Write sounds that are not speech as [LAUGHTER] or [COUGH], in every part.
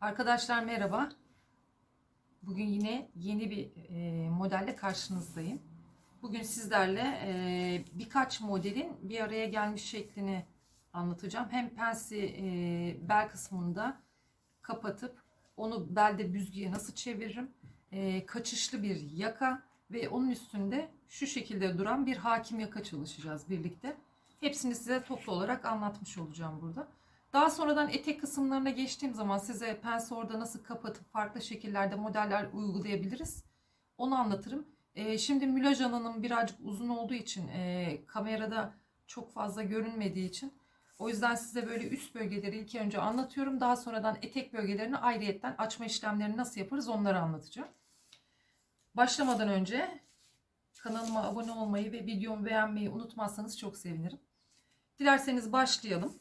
Arkadaşlar merhaba. Bugün yine yeni bir e, modelle karşınızdayım. Bugün sizlerle e, birkaç modelin bir araya gelmiş şeklini anlatacağım. Hem pensi e, bel kısmında kapatıp onu belde büzgüye nasıl çeviririm? E, kaçışlı bir yaka ve onun üstünde şu şekilde duran bir hakim yaka çalışacağız birlikte. Hepsini size toplu olarak anlatmış olacağım burada. Daha sonradan etek kısımlarına geçtiğim zaman size pense orada nasıl kapatıp farklı şekillerde modeller uygulayabiliriz. Onu anlatırım. Ee, şimdi mülaj birazcık uzun olduğu için e, kamerada çok fazla görünmediği için o yüzden size böyle üst bölgeleri ilk önce anlatıyorum. Daha sonradan etek bölgelerini ayrıyetten açma işlemlerini nasıl yaparız onları anlatacağım. Başlamadan önce kanalıma abone olmayı ve videomu beğenmeyi unutmazsanız çok sevinirim. Dilerseniz başlayalım.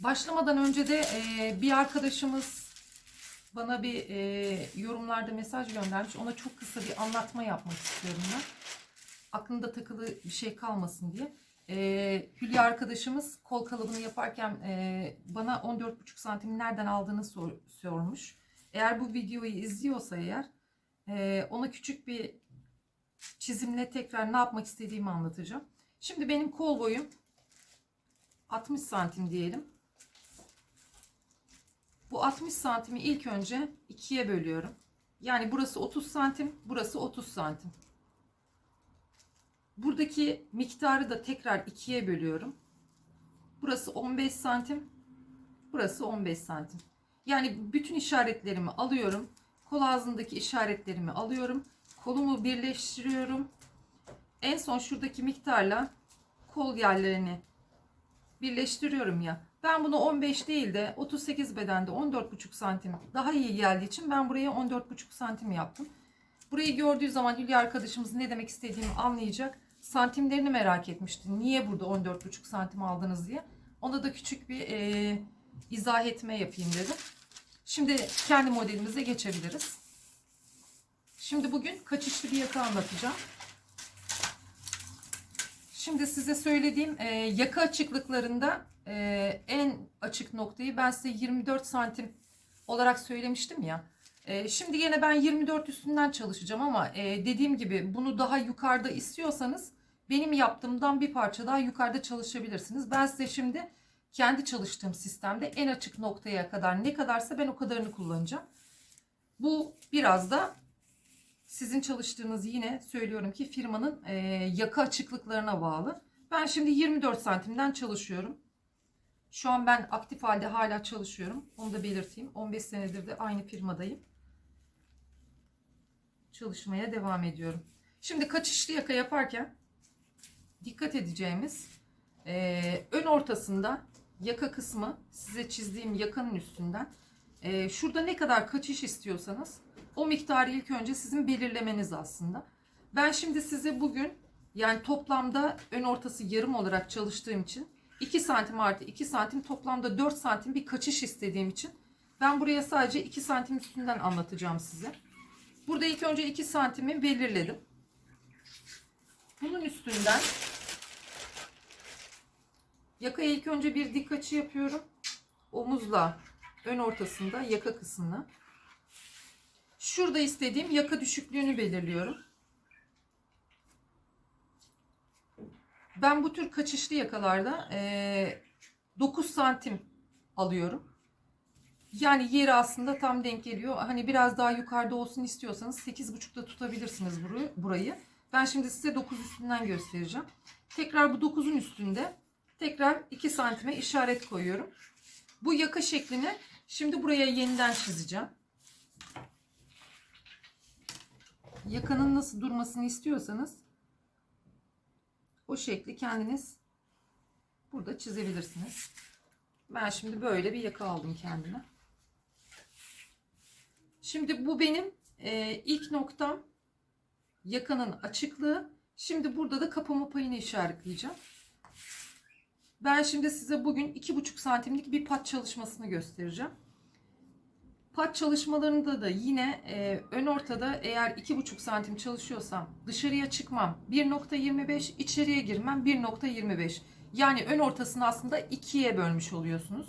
Başlamadan önce de e, bir arkadaşımız bana bir e, yorumlarda mesaj göndermiş. Ona çok kısa bir anlatma yapmak istiyorum ben. Aklında takılı bir şey kalmasın diye. E, Hülya arkadaşımız kol kalıbını yaparken e, bana 14,5 santim nereden aldığını sor, sormuş. Eğer bu videoyu izliyorsa eğer e, ona küçük bir çizimle tekrar ne yapmak istediğimi anlatacağım. Şimdi benim kol boyum 60 santim diyelim. Bu 60 santimi ilk önce ikiye bölüyorum. Yani burası 30 santim, burası 30 santim. Buradaki miktarı da tekrar ikiye bölüyorum. Burası 15 santim, burası 15 santim. Yani bütün işaretlerimi alıyorum. Kol ağzındaki işaretlerimi alıyorum. Kolumu birleştiriyorum. En son şuradaki miktarla kol yerlerini birleştiriyorum ya. Ben bunu 15 değil de 38 bedende 14,5 santim daha iyi geldiği için ben buraya 14,5 santim yaptım. Burayı gördüğü zaman Hülya arkadaşımız ne demek istediğimi anlayacak. Santimlerini merak etmişti. Niye burada 14,5 santim aldınız diye. Ona da küçük bir e, izah etme yapayım dedim. Şimdi kendi modelimize geçebiliriz. Şimdi bugün kaçışlı bir yaka anlatacağım. Şimdi size söylediğim e, yaka açıklıklarında e, en açık noktayı ben size 24 santim olarak söylemiştim ya. E, şimdi yine ben 24 üstünden çalışacağım ama e, dediğim gibi bunu daha yukarıda istiyorsanız benim yaptığımdan bir parça daha yukarıda çalışabilirsiniz. Ben size şimdi kendi çalıştığım sistemde en açık noktaya kadar ne kadarsa ben o kadarını kullanacağım. Bu biraz da sizin çalıştığınız yine söylüyorum ki firmanın e, yaka açıklıklarına bağlı. Ben şimdi 24 santimden çalışıyorum. Şu an ben aktif halde hala çalışıyorum. Onu da belirteyim. 15 senedir de aynı firmadayım. Çalışmaya devam ediyorum. Şimdi kaçışlı yaka yaparken dikkat edeceğimiz e, ön ortasında yaka kısmı size çizdiğim yakanın üstünden e, şurada ne kadar kaçış istiyorsanız o miktarı ilk önce sizin belirlemeniz aslında. Ben şimdi size bugün yani toplamda ön ortası yarım olarak çalıştığım için 2 santim artı 2 santim toplamda 4 santim bir kaçış istediğim için ben buraya sadece 2 santim üstünden anlatacağım size. Burada ilk önce 2 santimi belirledim. Bunun üstünden yakaya ilk önce bir dik açı yapıyorum. Omuzla ön ortasında yaka kısmına. Şurada istediğim yaka düşüklüğünü belirliyorum. Ben bu tür kaçışlı yakalarda e, 9 santim alıyorum. Yani yeri aslında tam denk geliyor. Hani biraz daha yukarıda olsun istiyorsanız 8.5'da tutabilirsiniz burayı. Ben şimdi size 9 üstünden göstereceğim. Tekrar bu 9'un üstünde tekrar 2 santime işaret koyuyorum. Bu yaka şeklini şimdi buraya yeniden çizeceğim. Yakanın nasıl durmasını istiyorsanız o şekli kendiniz burada çizebilirsiniz. Ben şimdi böyle bir yaka aldım kendime. Şimdi bu benim e, ilk noktam yakanın açıklığı. Şimdi burada da kapama payını işaretleyeceğim. Ben şimdi size bugün 2,5 santimlik bir pat çalışmasını göstereceğim. Pat çalışmalarında da yine e, ön ortada eğer 2,5 santim çalışıyorsam dışarıya çıkmam 1.25 içeriye girmem 1.25 yani ön ortasını aslında ikiye bölmüş oluyorsunuz.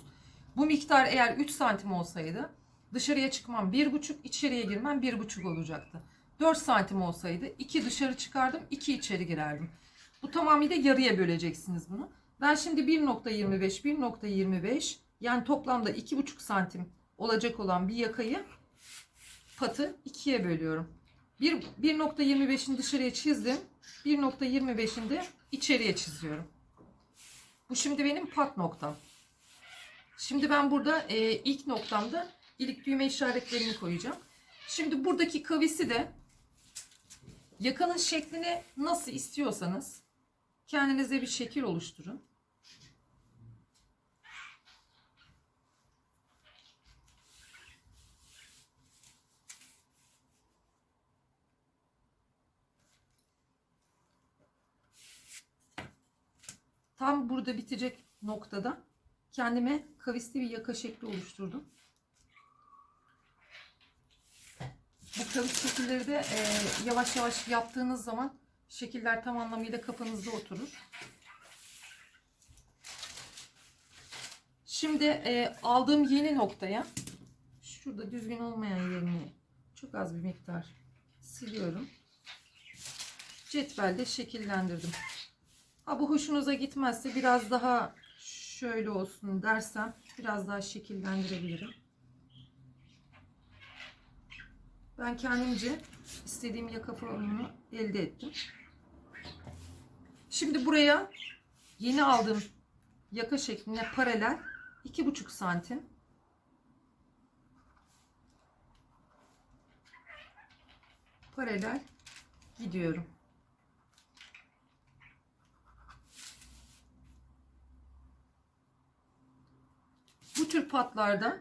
Bu miktar eğer 3 santim olsaydı dışarıya çıkmam 1,5 içeriye girmem 1,5 olacaktı. 4 santim olsaydı 2 dışarı çıkardım 2 içeri girerdim. Bu tamamıyla yarıya böleceksiniz bunu. Ben şimdi 1.25 1.25 yani toplamda 2,5 santim olacak olan bir yakayı patı ikiye bölüyorum. Bir- 1.25'ini dışarıya çizdim. 1.25'ini de içeriye çiziyorum. Bu şimdi benim pat noktam. Şimdi ben burada e, ilk noktamda ilik düğme işaretlerini koyacağım. Şimdi buradaki kavisi de yakanın şeklini nasıl istiyorsanız kendinize bir şekil oluşturun. Tam burada bitecek noktada kendime kavisli bir yaka şekli oluşturdum. Bu kavis şekilleri de e, yavaş yavaş yaptığınız zaman şekiller tam anlamıyla kafanızda oturur. Şimdi e, aldığım yeni noktaya şurada düzgün olmayan yerini çok az bir miktar siliyorum. Cetvelle şekillendirdim. Ha bu hoşunuza gitmezse biraz daha şöyle olsun dersem biraz daha şekillendirebilirim. Ben kendimce istediğim yaka formunu elde ettim. Şimdi buraya yeni aldığım yaka şekline paralel 2,5 santim paralel gidiyorum. Bu tür patlarda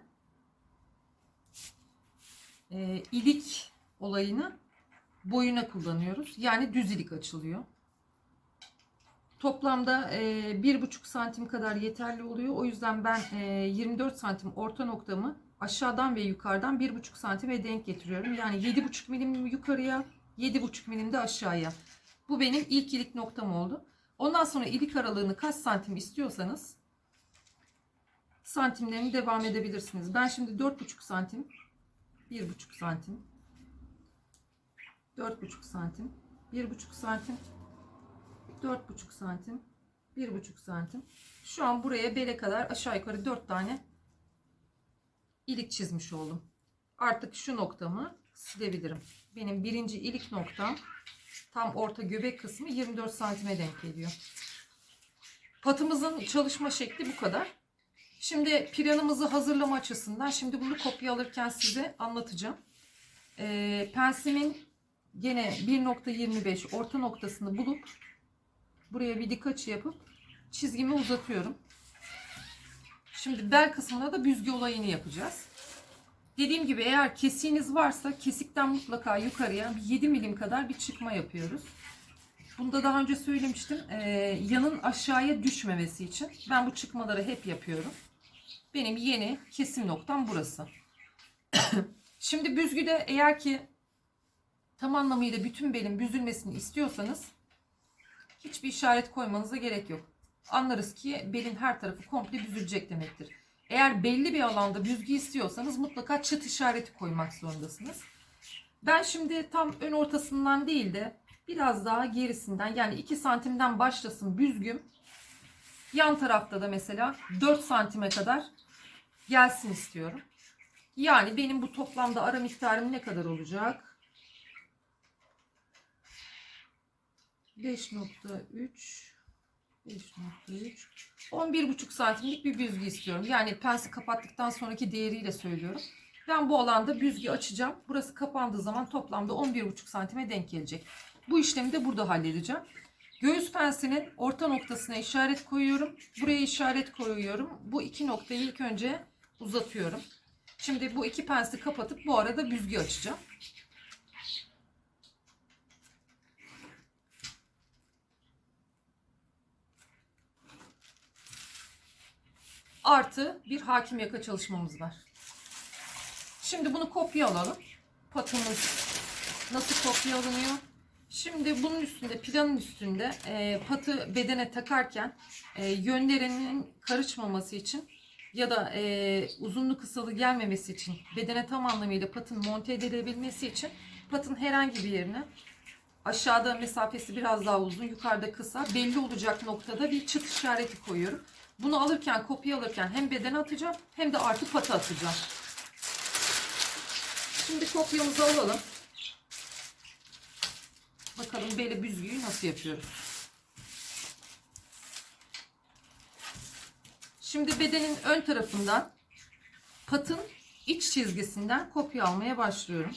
e, ilik olayını boyuna kullanıyoruz. Yani düz ilik açılıyor. Toplamda e, bir buçuk santim kadar yeterli oluyor. O yüzden ben e, 24 santim orta noktamı aşağıdan ve yukarıdan bir buçuk santime denk getiriyorum. Yani yedi buçuk milim yukarıya, yedi buçuk milim de aşağıya. Bu benim ilk ilik noktam oldu. Ondan sonra ilik aralığını kaç santim istiyorsanız santimlerini devam edebilirsiniz. Ben şimdi 4,5 santim, 1,5 santim, 4,5 santim, 1,5 santim, 4,5 santim, 1,5 santim. Şu an buraya bele kadar aşağı yukarı 4 tane ilik çizmiş oldum. Artık şu noktamı silebilirim. Benim birinci ilik noktam tam orta göbek kısmı 24 santime denk geliyor. Patımızın çalışma şekli bu kadar. Şimdi planımızı hazırlama açısından şimdi bunu kopya alırken size anlatacağım. Ee, pensimin gene 1.25 orta noktasını bulup buraya bir dik açı yapıp çizgimi uzatıyorum. Şimdi bel kısmına da büzgü olayını yapacağız. Dediğim gibi eğer kesiğiniz varsa kesikten mutlaka yukarıya bir 7 milim kadar bir çıkma yapıyoruz. Bunda daha önce söylemiştim. Ee, yanın aşağıya düşmemesi için ben bu çıkmaları hep yapıyorum. Benim yeni kesim noktam burası. [COUGHS] Şimdi büzgüde eğer ki tam anlamıyla bütün belin büzülmesini istiyorsanız hiçbir işaret koymanıza gerek yok. Anlarız ki belin her tarafı komple büzülecek demektir. Eğer belli bir alanda büzgü istiyorsanız mutlaka çıt işareti koymak zorundasınız. Ben şimdi tam ön ortasından değil de biraz daha gerisinden yani 2 santimden başlasın büzgüm. Yan tarafta da mesela 4 santime kadar gelsin istiyorum. Yani benim bu toplamda ara miktarım ne kadar olacak? 5.3 5.3 11.5 santimlik bir büzgü istiyorum. Yani pensi kapattıktan sonraki değeriyle söylüyorum. Ben bu alanda büzgü açacağım. Burası kapandığı zaman toplamda 11.5 santime denk gelecek. Bu işlemi de burada halledeceğim. Göğüs pensinin orta noktasına işaret koyuyorum. Buraya işaret koyuyorum. Bu iki noktayı ilk önce uzatıyorum. Şimdi bu iki pensi kapatıp bu arada büzgü açacağım. Artı bir hakim yaka çalışmamız var. Şimdi bunu kopya alalım. Patımız nasıl kopya alınıyor? Şimdi bunun üstünde planın üstünde e, patı bedene takarken e, yönlerinin karışmaması için ya da e, uzunlu kısalı gelmemesi için bedene tam anlamıyla patın monte edilebilmesi için patın herhangi bir yerine aşağıda mesafesi biraz daha uzun yukarıda kısa belli olacak noktada bir çıt işareti koyuyorum. Bunu alırken kopya alırken hem bedene atacağım hem de artı pata atacağım. Şimdi kopyamızı alalım. Bakalım beli büzgüyü nasıl yapıyoruz. Şimdi bedenin ön tarafından patın iç çizgisinden kopya almaya başlıyorum.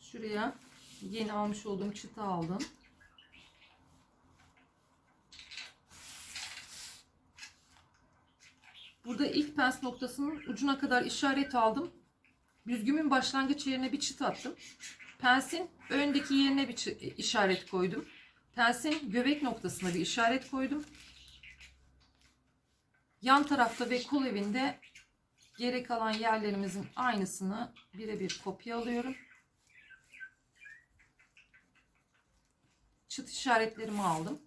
Şuraya yeni almış olduğum çıta aldım. Burada ilk pens noktasının ucuna kadar işaret aldım. Büzgümün başlangıç yerine bir çıt attım. Pensin öndeki yerine bir çı- işaret koydum. Pensin göbek noktasına bir işaret koydum. Yan tarafta ve kol evinde geri kalan yerlerimizin aynısını birebir kopya alıyorum. Çıt işaretlerimi aldım.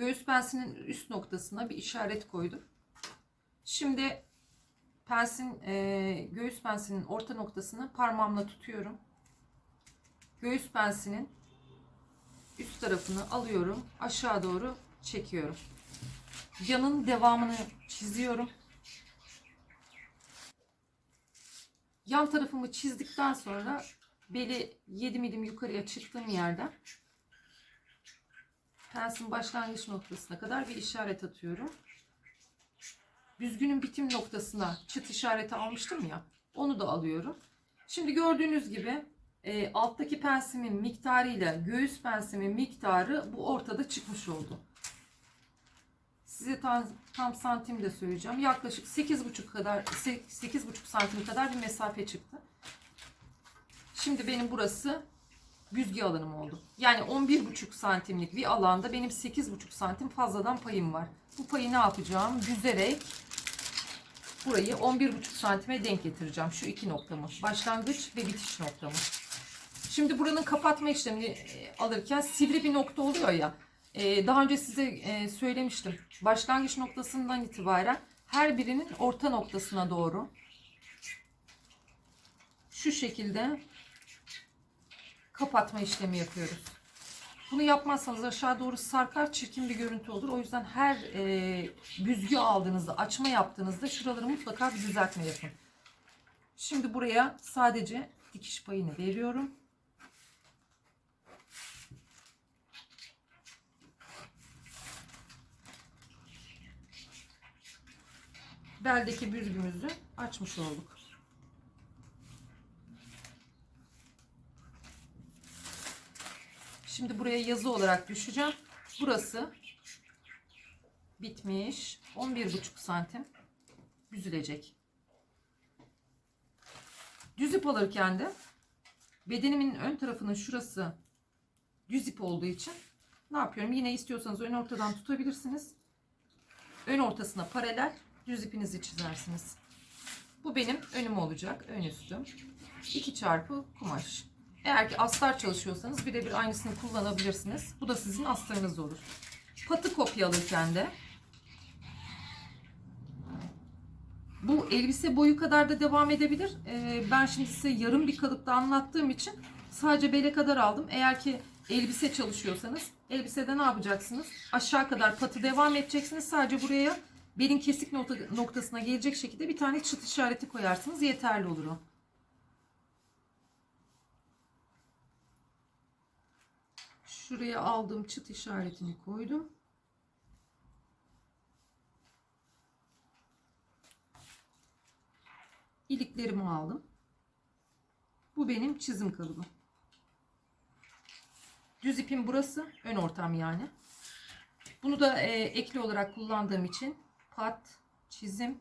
Göğüs pensinin üst noktasına bir işaret koydum. Şimdi pensin e, göğüs pensinin orta noktasını parmağımla tutuyorum. Göğüs pensinin üst tarafını alıyorum. Aşağı doğru çekiyorum. Yanın devamını çiziyorum. Yan tarafımı çizdikten sonra beli 7 milim yukarıya çıktığım yerden pensin başlangıç noktasına kadar bir işaret atıyorum. Büzgünün bitim noktasına çıt işareti almıştım ya. Onu da alıyorum. Şimdi gördüğünüz gibi e, alttaki pensimin miktarıyla göğüs pensimin miktarı bu ortada çıkmış oldu. Size tam, tam santim de söyleyeceğim. Yaklaşık 8,5 kadar 8,5 santim kadar bir mesafe çıktı. Şimdi benim burası büzgü alanım oldu. Yani 11,5 santimlik bir alanda benim 8,5 santim fazladan payım var. Bu payı ne yapacağım? Büzerek burayı 11,5 santime denk getireceğim. Şu iki noktamı. Başlangıç ve bitiş noktamı. Şimdi buranın kapatma işlemini e, alırken sivri bir nokta oluyor ya. e, Daha önce size e, söylemiştim. Başlangıç noktasından itibaren her birinin orta noktasına doğru şu şekilde kapatma işlemi yapıyoruz. Bunu yapmazsanız aşağı doğru sarkar çirkin bir görüntü olur. O yüzden her e, büzgü aldığınızda, açma yaptığınızda şuraları mutlaka bir düzeltme yapın. Şimdi buraya sadece dikiş payını veriyorum. Beldeki büzgümüzü açmış olduk. Şimdi buraya yazı olarak düşeceğim. Burası bitmiş. 11,5 santim büzülecek. Düz ip alırken de bedenimin ön tarafının şurası düz ip olduğu için ne yapıyorum? Yine istiyorsanız ön ortadan tutabilirsiniz. Ön ortasına paralel düz ipinizi çizersiniz. Bu benim önüm olacak. Ön üstüm. 2 çarpı kumaş. Eğer ki astar çalışıyorsanız birebir aynısını kullanabilirsiniz. Bu da sizin astarınız olur. Patı kopya alırken de bu elbise boyu kadar da devam edebilir. Ee, ben şimdi size yarım bir kalıpta anlattığım için sadece bele kadar aldım. Eğer ki elbise çalışıyorsanız elbisede ne yapacaksınız? Aşağı kadar patı devam edeceksiniz. Sadece buraya belin kesik nokta- noktasına gelecek şekilde bir tane çıt işareti koyarsınız. Yeterli olur o. Şuraya aldığım çıt işaretini koydum. İliklerimi aldım. Bu benim çizim kalıbım. Düz ipim burası. Ön ortam yani. Bunu da e, ekli olarak kullandığım için pat, çizim,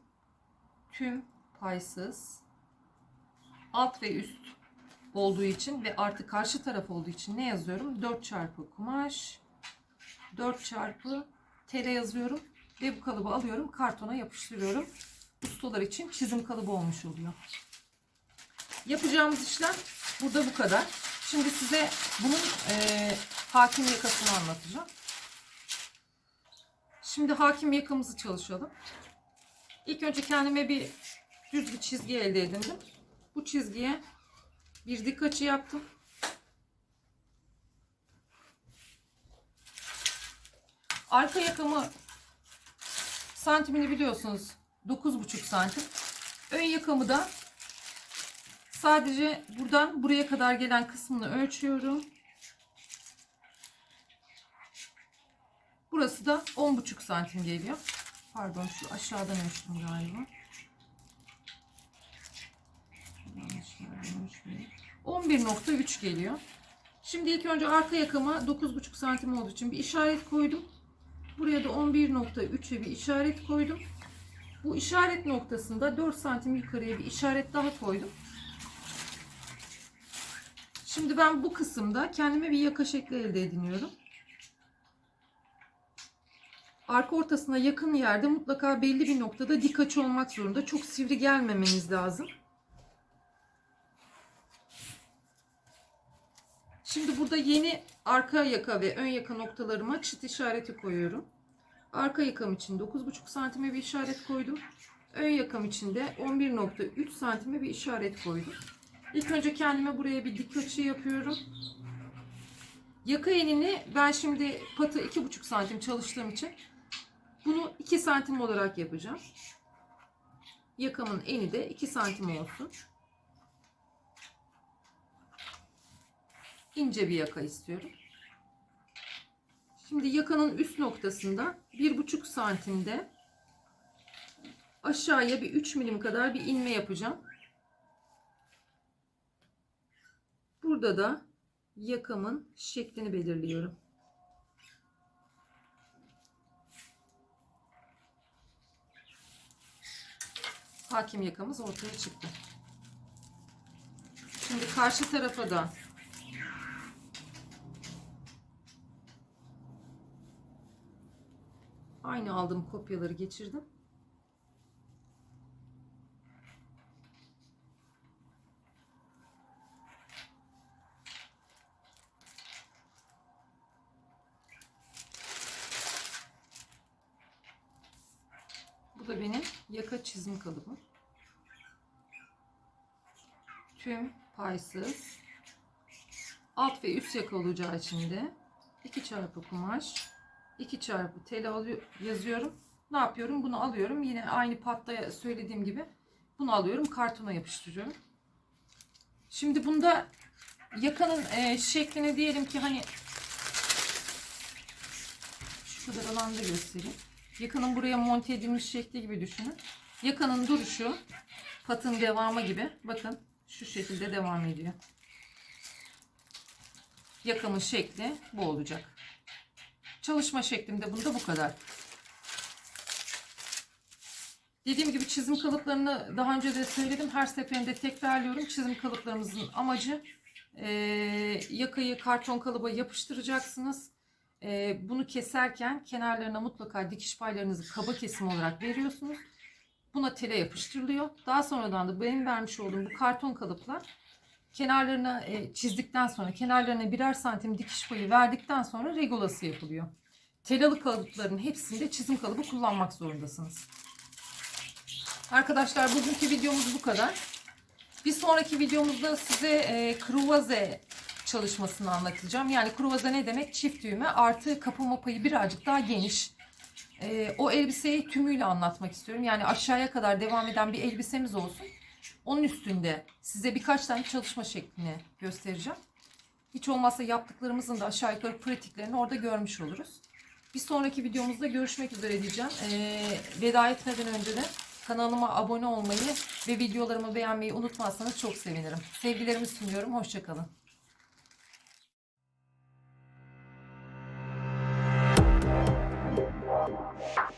tüm, paysız, alt ve üst olduğu için ve artı karşı taraf olduğu için ne yazıyorum? 4 çarpı kumaş 4 çarpı tere yazıyorum ve bu kalıbı alıyorum kartona yapıştırıyorum. ustalar için çizim kalıbı olmuş oluyor. Yapacağımız işlem burada bu kadar. Şimdi size bunun e, hakim yakasını anlatacağım. Şimdi hakim yakamızı çalışalım. İlk önce kendime bir düz bir çizgi elde edindim. Bu çizgiye bir dik açı yaptım. Arka yakamı santimini biliyorsunuz 9,5 santim. Ön yakamı da sadece buradan buraya kadar gelen kısmını ölçüyorum. Burası da 10,5 santim geliyor. Pardon şu aşağıdan ölçtüm galiba. Yanlış yerden ölçmeyeyim. 11.3 geliyor. Şimdi ilk önce arka yakama 9,5 santim olduğu için bir işaret koydum. Buraya da 11.3'e bir işaret koydum. Bu işaret noktasında 4 santim yukarıya bir işaret daha koydum. Şimdi ben bu kısımda kendime bir yaka şekli elde ediniyorum. Arka ortasına yakın yerde mutlaka belli bir noktada dik açı olmak zorunda. Çok sivri gelmemeniz lazım. Şimdi burada yeni arka yaka ve ön yaka noktalarıma çıt işareti koyuyorum. Arka yakam için 9,5 santime bir işaret koydum. Ön yakam için de 11,3 santime bir işaret koydum. İlk önce kendime buraya bir dik açı yapıyorum. Yaka enini ben şimdi patı 2,5 santim çalıştığım için bunu 2 santim olarak yapacağım. Yakamın eni de 2 santim olsun. İnce bir yaka istiyorum. Şimdi yakanın üst noktasında bir buçuk santimde aşağıya bir 3 milim kadar bir inme yapacağım. Burada da yakamın şeklini belirliyorum. Hakim yakamız ortaya çıktı. Şimdi karşı tarafa da Aynı aldığım kopyaları geçirdim. Bu da benim yaka çizim kalıbım. Tüm paysız alt ve üst yaka olacağı için de 2 çarpı kumaş 2 çarpı tel yazıyorum. Ne yapıyorum? Bunu alıyorum. Yine aynı patta söylediğim gibi bunu alıyorum. Kartona yapıştırıyorum. Şimdi bunda yakanın e, şeklini diyelim ki hani şu kadar alanda göstereyim. Yakanın buraya monte edilmiş şekli gibi düşünün. Yakanın duruşu patın devamı gibi. Bakın şu şekilde devam ediyor. Yakamın şekli bu olacak. Çalışma şeklimde bunda bu kadar. Dediğim gibi çizim kalıplarını daha önce de söyledim. Her seferinde tekrarlıyorum. Çizim kalıplarımızın amacı e, yakayı karton kalıba yapıştıracaksınız. E, bunu keserken kenarlarına mutlaka dikiş paylarınızı kaba kesim olarak veriyorsunuz. Buna tele yapıştırılıyor. Daha sonradan da benim vermiş olduğum bu karton kalıplar kenarlarına e, çizdikten sonra kenarlarına birer santim dikiş payı verdikten sonra regolası yapılıyor. Telalı kalıpların hepsinde çizim kalıbı kullanmak zorundasınız. Arkadaşlar bugünkü videomuz bu kadar. Bir sonraki videomuzda size e, kruvaze çalışmasını anlatacağım. Yani kruvaze ne demek? Çift düğme artı kapama payı birazcık daha geniş. E, o elbiseyi tümüyle anlatmak istiyorum. Yani aşağıya kadar devam eden bir elbisemiz olsun. Onun üstünde size birkaç tane çalışma şeklini göstereceğim. Hiç olmazsa yaptıklarımızın da aşağı yukarı pratiklerini orada görmüş oluruz. Bir sonraki videomuzda görüşmek üzere diyeceğim. Ee, veda etmeden önce de kanalıma abone olmayı ve videolarımı beğenmeyi unutmazsanız çok sevinirim. Sevgilerimi sunuyorum. Hoşçakalın. Thank